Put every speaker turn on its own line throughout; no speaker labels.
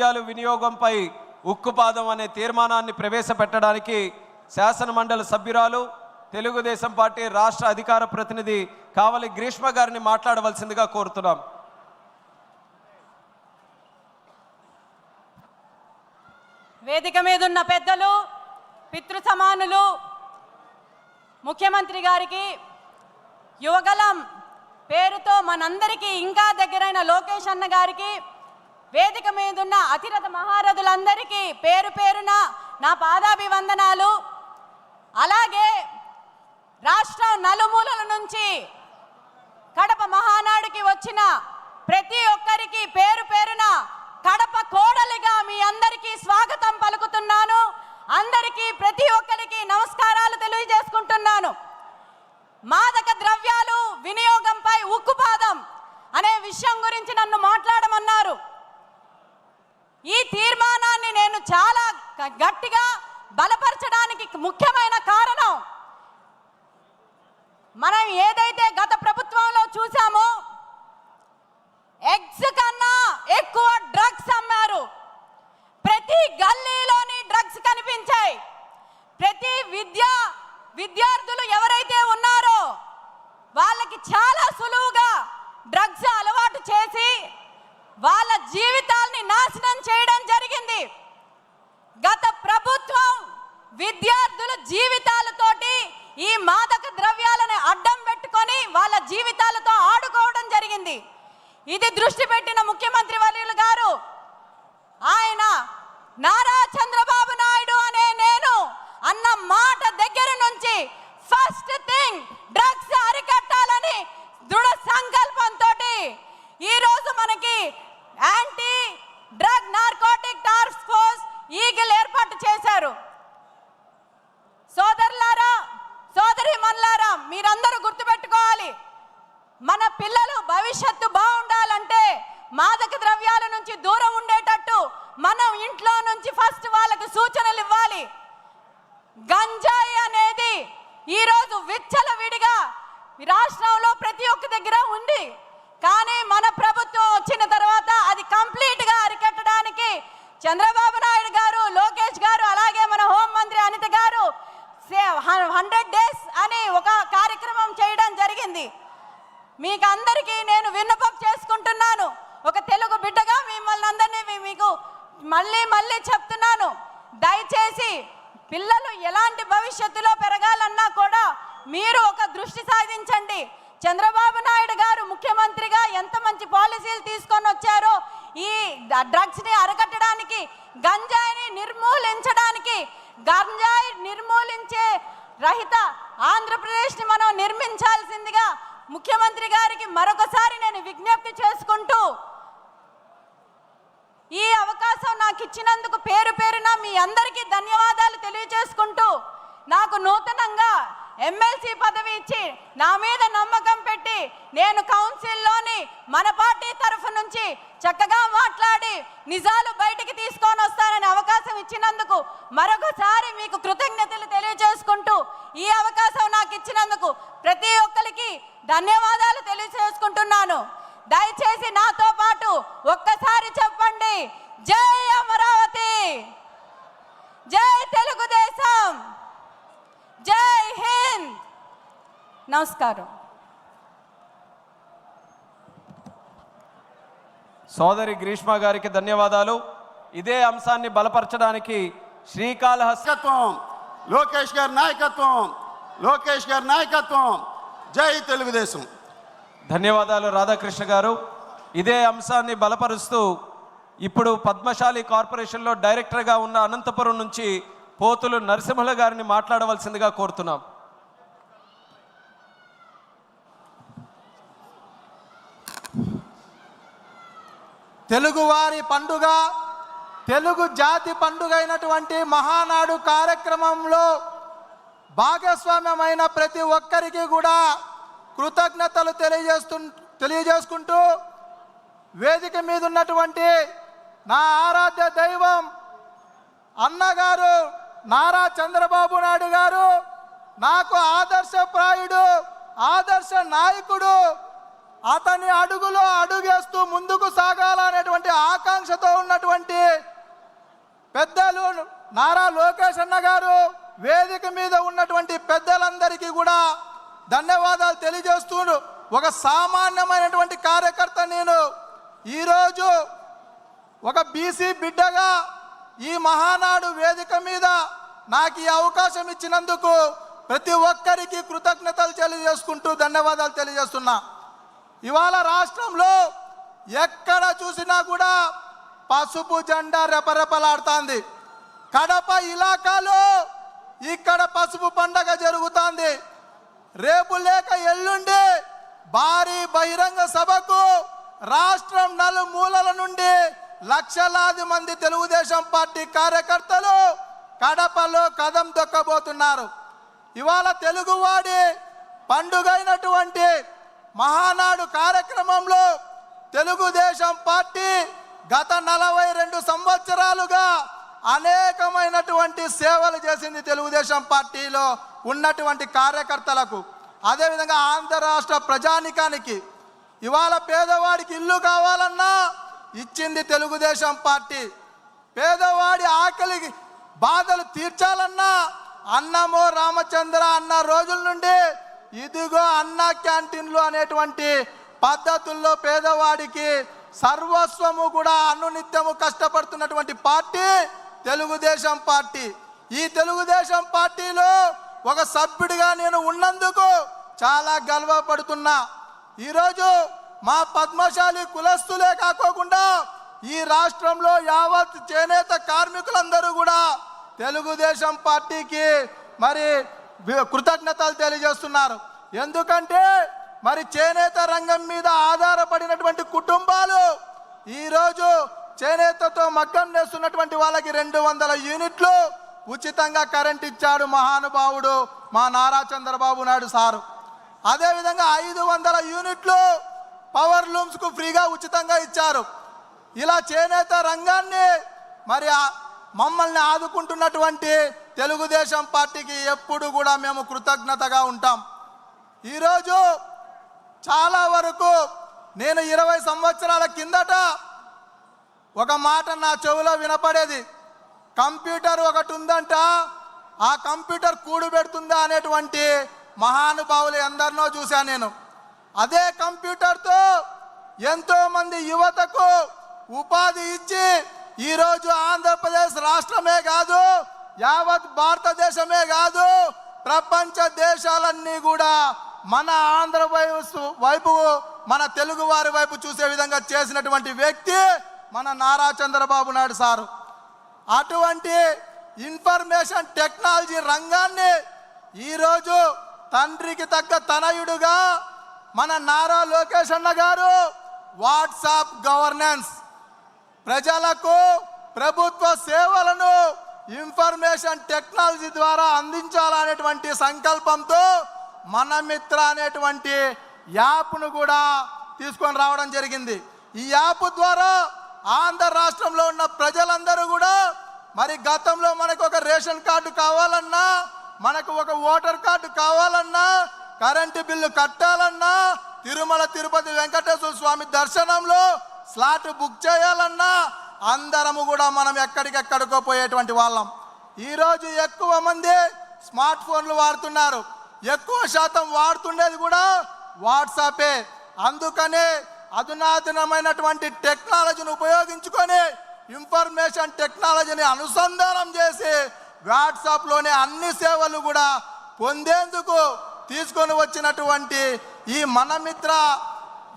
ద్రవ్యాలు వినియోగంపై ఉక్కుపాదం అనే తీర్మానాన్ని ప్రవేశపెట్టడానికి శాసనమండలి సభ్యురాలు తెలుగుదేశం పార్టీ రాష్ట్ర అధికార ప్రతినిధి కావలి గ్రీష్మ గారిని మాట్లాడవలసిందిగా కోరుతున్నాం.
వేదిక మీద ఉన్న పెద్దలు పితృ సమానులు ముఖ్యమంత్రి గారికి యువగలం పేరుతో మనందరికీ ఇంకా దగ్గరైన లోకేష్ అన్న గారికి వేదిక మీద ఉన్న అతిరథ మహారథులందరికీ పేరు పేరున నా పాదాభివందనాలు. అలాగే రాష్ట్రం నలుమూలల నుంచి కడప మహానాడుకి వచ్చిన ప్రతి ఒక్కరికి పేరు పేరున కడప కోడలిగా మీ అందరికీ స్వాగతం పలుకుతున్నాను. అందరికీ ప్రతి ఒక్కరికి నమస్కారాలు తెలియజేసుకుంటున్నాను మాదక ద్రవ్యాలు వినియోగంపై ఉక్కుపాదం అనే విషయం గురించి నన్ను మాట్లాడమన్నారు ఈ తీర్మానాన్ని నేను చాలా గట్టిగా బలపరచడానికి ముఖ్యమైన కారణం. మనం ఏదైతే గత ప్రభుత్వంలో చూసామో ఎగ్స్ కన్నా ఎక్కువ డ్రగ్స్ అమ్మారు ప్రతి గల్లీలోని డ్రగ్స్ కనిపించాయి ప్రతి విద్యా విద్యార్థులు ఎవరైతే ఉన్నారో వాళ్ళకి చాలా సులువుగా డ్రగ్స్ అలవాటు చేసి వాళ్ళ జీవితాల్ని నాశనం చేయడం జరిగింది గత ప్రభుత్వం విద్యార్థుల జీవితాలతోటి ఈ మాదక ద్రవ్యాలను అడ్డం పెట్టుకొని వాళ్ళ జీవితాలతో ఆడుకోవడం జరిగింది. ఇది దృష్టి పెట్టిన ముఖ్యమంత్రి వర్యులు గారు ఆయన నారా చంద్రబాబు నాయుడు అనే నేను అన్న మాట దగ్గర నుంచి ఫస్ట్ థింగ్ డ్రగ్స్ అరికట్టాలని దృఢ సంకల్పంతో ఈ రోజు మనకి anti drug narcotic task force Eagle ఏర్పాటు చేశారు. సోదరులారా సోదరి మన్లారా మీరందరూ గుర్తుపెట్టుకోవాలి మన పిల్లలు భవిష్యత్తు బాగుండాలంటే మాదక ద్రవ్యాల నుంచి దూరం ఉండేటట్టు మనం ఇంట్లో నుంచి ఫస్ట్ వాళ్ళకి సూచనలు ఇవ్వాలి గంజాయి అనేది ఈరోజు విచ్చల విడిగా ఈ రాష్ట్రంలో ప్రతి ఒక్క దగ్గర ఉంది కానీ మన ప్రభుత్వం వచ్చిన తర్వాత అది కంప్లీట్గా అరికట్టడానికి చంద్రబాబు నాయుడు గారు లోకేష్ గారు అలాగే మన హోంమంత్రి అనిత గారు హండ్రెడ్ డేస్ అని ఒక కార్యక్రమం చేయడం జరిగింది మీకు అందరికీ నేను విన్నపం చేసుకుంటున్నాను ఒక తెలుగు బిడ్డగా మిమ్మల్ని అందరినీ మీ- మీకు మళ్ళీ మళ్ళీ చెప్తున్నాను దయచేసి పిల్లలు ఎలాంటి భవిష్యత్తులో పెరగాలన్నా కూడా మీరు ఒక దృష్టి సాధించండి. చంద్రబాబు నాయుడు గారు ముఖ్యమంత్రిగా ఎంత మంచి పాలసీలు తీసుకొని వచ్చారో ఈ డ్రగ్స్ని అరకట్టడానికి గంజాయిని నిర్మూలించడానికి గంజాయి నిర్మూలించే రహిత ఆంధ్రప్రదేశ్ని మనం నిర్మించాల్సిందిగా ముఖ్యమంత్రి గారికి మరొకసారి నేను విజ్ఞప్తి చేసుకుంటూ ఈ అవకాశం నాకు ఇచ్చినందుకు పేరు పేరున మీ అందరికీ ధన్యవాదాలు తెలియజేసుకుంటూ నాకు నూతనంగా ఎమ్మెల్సీ పదవి ఇచ్చి నా మీద నమ్మకం పెట్టి నేను కౌన్సిల్లోని మన పార్టీ తరఫు నుంచి చక్కగా మాట్లాడి నిజాలు బయటికి తీసుకొని వస్తానని అవకాశం ఇచ్చినందుకు మరొకసారి మీకు కృతజ్ఞతలు తెలియజేసుకుంటూ ఈ అవకాశం నాకు ఇచ్చినందుకు ప్రతి ఒక్కరికి ధన్యవాదాలు తెలియజేసుకుంటున్నాను దయచేసి నాతో పాటు ఒక్కసారి చెప్పండి జై అమరావతి! జై తెలుగుదేశం! జై హింద్! నమస్కారం.
సోదరి గ్రీష్మ గారికి ధన్యవాదాలు. ఇదే అంశాన్ని బలపరచడానికి
శ్రీకాళహస్తత్వం లోకేష్ గారి నాయకత్వం లోకేష్ గారి నాయకత్వం. జై తెలుగుదేశం.
ధన్యవాదాలు రాధాకృష్ణ గారు. ఇదే అంశాన్ని బలపరుస్తూ ఇప్పుడు పద్మశాలి కార్పొరేషన్లో డైరెక్టర్గా ఉన్న అనంతపురం నుంచి పోతులు నరసింహుల గారిని మాట్లాడవలసిందిగా కోరుతున్నాం.
తెలుగువారి పండుగ తెలుగు జాతి పండుగ అయినటువంటి మహానాడు కార్యక్రమంలో భాగస్వామ్యమైన ప్రతి ఒక్కరికి కూడా కృతజ్ఞతలు తెలియజేస్తు తెలియజేసుకుంటూ వేదిక మీద ఉన్నటువంటి నా ఆరాధ్య దైవం అన్నగారు నారా చంద్రబాబు నాయుడు గారు నాకు ఆదర్శప్రాయుడు ఆదర్శ నాయకుడు అతని అడుగులో అడుగేస్తూ ముందుకు సాగాలనేటువంటి ఆకాంక్షతో ఉన్నటువంటి పెద్దలు నారా లోకేష్ అన్న గారు వేదిక మీద ఉన్నటువంటి పెద్దలందరికీ కూడా ధన్యవాదాలు తెలియజేస్తూ ఒక సామాన్యమైనటువంటి కార్యకర్త నేను. ఈరోజు ఒక బీసీ బిడ్డగా ఈ మహానాడు వేదిక మీద నాకు ఈ అవకాశం ఇచ్చినందుకు ప్రతి ఒక్కరికి కృతజ్ఞతలు తెలియజేసుకుంటూ ధన్యవాదాలు తెలియజేస్తున్నా. ఇవాళ రాష్ట్రంలో ఎక్కడ చూసినా కూడా పసుపు జెండా రెపరెపలాడుతోంది. కడప ఇలాకాలో ఇక్కడ పసుపు పండగ జరుగుతోంది. రేపు లేక ఎల్లుండి భారీ బహిరంగ సభకు రాష్ట్రం నలుమూలల నుండి లక్షలాది మంది తెలుగుదేశం పార్టీ కార్యకర్తలు కడపలో కదం దొక్కబోతున్నారు. ఇవాళ తెలుగువాడి పండుగైనటువంటి మహానాడు కార్యక్రమంలో తెలుగుదేశం పార్టీ గత నలభై రెండు సంవత్సరాలుగా అనేకమైనటువంటి సేవలు చేసింది తెలుగుదేశం పార్టీలో ఉన్నటువంటి కార్యకర్తలకు. అదేవిధంగా ఆంధ్ర రాష్ట్ర ప్రజానికానికి ఇవాళ పేదవాడికి ఇల్లు కావాలన్నా ఇచ్చింది తెలుగుదేశం పార్టీ. పేదవాడి ఆకలికి బాధలు తీర్చాలన్నా అన్నమో రామచంద్ర అన్న రోజుల నుండి ఇదిగో అన్న క్యాంటీన్లు అనేటువంటి పద్ధతుల్లో పేదవాడికి సర్వస్వము కూడా అనునిత్యము కష్టపడుతున్నటువంటి పార్టీ తెలుగుదేశం పార్టీ. ఈ తెలుగుదేశం పార్టీలో ఒక సభ్యుడిగా నేను ఉన్నందుకు చాలా గర్వపడుతున్నా. ఈరోజు మా పద్మశాలి కులస్తులే కాకోకుండా ఈ రాష్ట్రంలో యావత్ చేనేత కార్మికులందరూ కూడా తెలుగుదేశం పార్టీకి మరి కృతజ్ఞతలు తెలియజేస్తున్నారు. ఎందుకంటే మరి చేనేత రంగం మీద ఆధారపడినటువంటి కుటుంబాలు ఈరోజు చేనేతతో మగ్గం నేస్తున్నటువంటి వాళ్ళకి రెండు వందల యూనిట్లు ఉచితంగా కరెంట్ ఇచ్చాడు మహానుభావుడు మా నారా చంద్రబాబు నాయుడు సారు. అదేవిధంగా ఐదు వందల యూనిట్లు పవర్ లూమ్స్కు ఫ్రీగా ఉచితంగా ఇచ్చారు. ఇలా చేనేత రంగాన్ని మరి మమ్మల్ని ఆదుకుంటున్నటువంటి తెలుగుదేశం పార్టీకి ఎప్పుడు కూడా మేము కృతజ్ఞతగా ఉంటాం. ఈరోజు చాలా వరకు నేను ఇరవై సంవత్సరాల కిందట ఒక మాట నా చెవిలో వినపడేది. కంప్యూటర్ ఒకటి ఉందంట ఆ కంప్యూటర్ కూడు పెడుతుందా అనేటువంటి మహానుభావులు ఎందరినో చూశాను నేను. అదే కంప్యూటర్తో ఎంతోమంది యువతకు ఉపాధి ఇచ్చి ఈరోజు ఆంధ్రప్రదేశ్ రాష్ట్రమే కాదు యావత్ భారతదేశమే కాదు ప్రపంచ దేశాలన్నీ కూడా మన ఆంధ్ర వైపు మన తెలుగు వారి వైపు చూసే విధంగా చేసినటువంటి వ్యక్తి మన నారా చంద్రబాబు నాయుడు సారు. అటువంటి ఇన్ఫర్మేషన్ టెక్నాలజీ రంగాన్ని ఈరోజు తండ్రికి తగ్గ తనయుడుగా మన నారా లోకేష్ అన్న గారు వాట్సాప్ గవర్నెన్స్. ప్రజలకు ప్రభుత్వ సేవలను ఇన్ఫర్మేషన్ టెక్నాలజీ ద్వారా అందించాలనేటువంటి సంకల్పంతో మన మిత్ర అనేటువంటి యాప్ను కూడా తీసుకొని రావడం జరిగింది. ఈ యాప్ ద్వారా ఆంధ్ర రాష్ట్రంలో ఉన్న ప్రజలందరూ కూడా మరి గతంలో మనకు ఒక రేషన్ కార్డు కావాలన్నా మనకు ఒక ఓటర్ కార్డు కావాలన్నా కరెంటు బిల్లు కట్టాలన్నా తిరుమల తిరుపతి వెంకటేశ్వర స్వామి దర్శనంలో స్లాట్ బుక్ చేయాలన్నా అందరము కూడా మనం ఎక్కడికెక్కడికో పోయేటువంటి వాళ్ళం. ఈరోజు ఎక్కువ మంది స్మార్ట్ ఫోన్లు వాడుతున్నారు. ఎక్కువ శాతం వాడుతుండేది కూడా వాట్సాపే. అందుకనే అధునాతనమైనటువంటి టెక్నాలజీని ఉపయోగించుకొని ఇన్ఫర్మేషన్ టెక్నాలజీని అనుసంధానం చేసి వాట్సాప్లోనే అన్ని సేవలు కూడా పొందేందుకు తీసుకొని వచ్చినటువంటి ఈ మనమిత్ర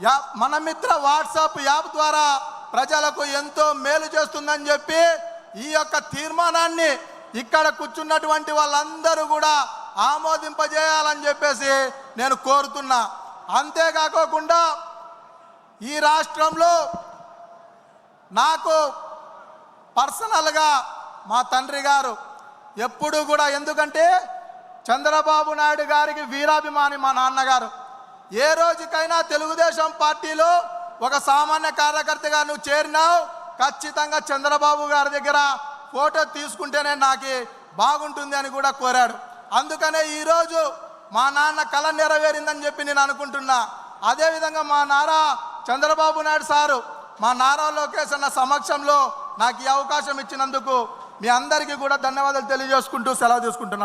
యా మనమిత్ర వాట్సాప్ యాప్ ద్వారా ప్రజలకు ఎంతో మేలు చేస్తుందని చెప్పి ఈ యొక్క తీర్మానాన్ని ఇక్కడ కూర్చున్నటువంటి వాళ్ళందరూ కూడా ఆమోదింపజేయాలని చెప్పేసి నేను కోరుతున్నా. అంతేకాకోకుండా ఈ రాష్ట్రంలో నాకు పర్సనల్గా మా తండ్రి గారు ఎప్పుడు కూడా ఎందుకంటే చంద్రబాబు నాయుడు గారికి వీరాభిమాని మా నాన్నగారు. ఏ రోజుకైనా తెలుగుదేశం పార్టీలో ఒక సామాన్య కార్యకర్తగా నువ్వు చేరినావు ఖచ్చితంగా చంద్రబాబు గారి దగ్గర ఫోటో తీసుకుంటేనే నాకు బాగుంటుంది అని కూడా కోరాడు. అందుకనే ఈరోజు మా నాన్న కళ నెరవేరిందని చెప్పి నేను అనుకుంటున్నా. అదేవిధంగా మా నారా చంద్రబాబు నాయుడు సారు మా నారా లోకేష్ అన్న సమక్షంలో నాకు ఈ అవకాశం ఇచ్చినందుకు మీ అందరికీ కూడా ధన్యవాదాలు తెలియజేసుకుంటూ సెలవు తీసుకుంటున్నాను.